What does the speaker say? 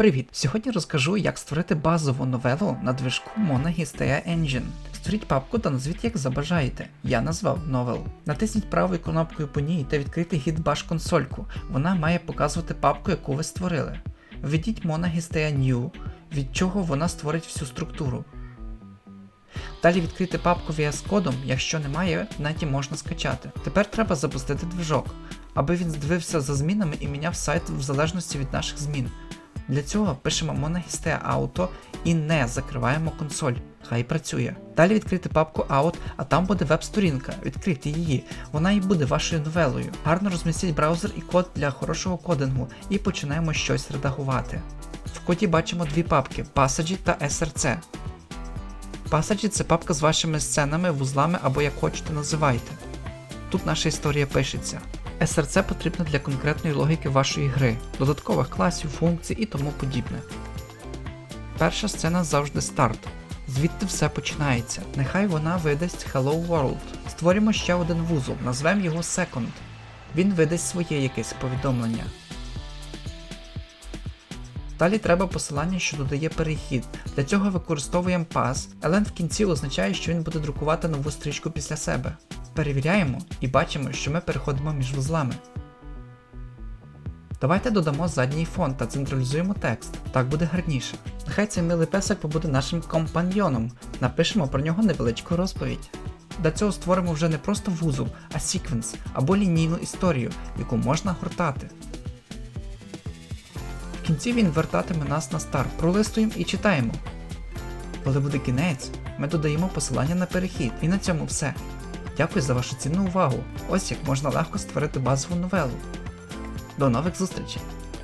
Привіт! Сьогодні розкажу, як створити базову новелу на движку MonaHistea Engine. Створіть папку та назвіть як забажаєте. Я назвав Novel. Натисніть правою кнопкою по ній та відкрийте Gitbash консольку. Вона має показувати папку, яку ви створили. Введіть MonaHistea New, від чого вона створить всю структуру. Далі відкрити папку VS кодом, якщо немає, в неті можна скачати. Тепер треба запустити движок, аби він здивився за змінами і міняв сайт в залежності від наших змін. Для цього пишемо MonaHistea Auto і не закриваємо консоль. Хай працює. Далі відкрити папку Out, а там буде веб-сторінка. Відкрийте її. Вона і буде вашою новелою. Гарно розмістіть браузер і код для хорошого кодингу і починаємо щось редагувати. В коді бачимо дві папки Passage та SRC. Passage це папка з вашими сценами, вузлами або як хочете називайте. Тут наша історія пишеться. SRC потрібно для конкретної логіки вашої гри, додаткових класів, функцій і тому подібне. Перша сцена завжди старт. Звідти все починається. Нехай вона видасть Hello World. Створимо ще один вузол, назвемо його Second. Він видасть своє якесь повідомлення. Далі треба посилання, що додає перехід. Для цього використовуємо pass, елен в кінці означає, що він буде друкувати нову стрічку після себе. Перевіряємо і бачимо, що ми переходимо між вузлами. Давайте додамо задній фон та централізуємо текст, так буде гарніше. Нехай цей милий песик побуде нашим компаньйоном, напишемо про нього невеличку розповідь. Для цього створимо вже не просто вузол, а секвенс або лінійну історію, яку можна гортати. В кінці він вертатиме нас на старт, пролистуємо і читаємо. Коли буде кінець, ми додаємо посилання на перехід, і на цьому все. Дякую за вашу цінну увагу. Ось як можна легко створити базову новелу. До нових зустрічей!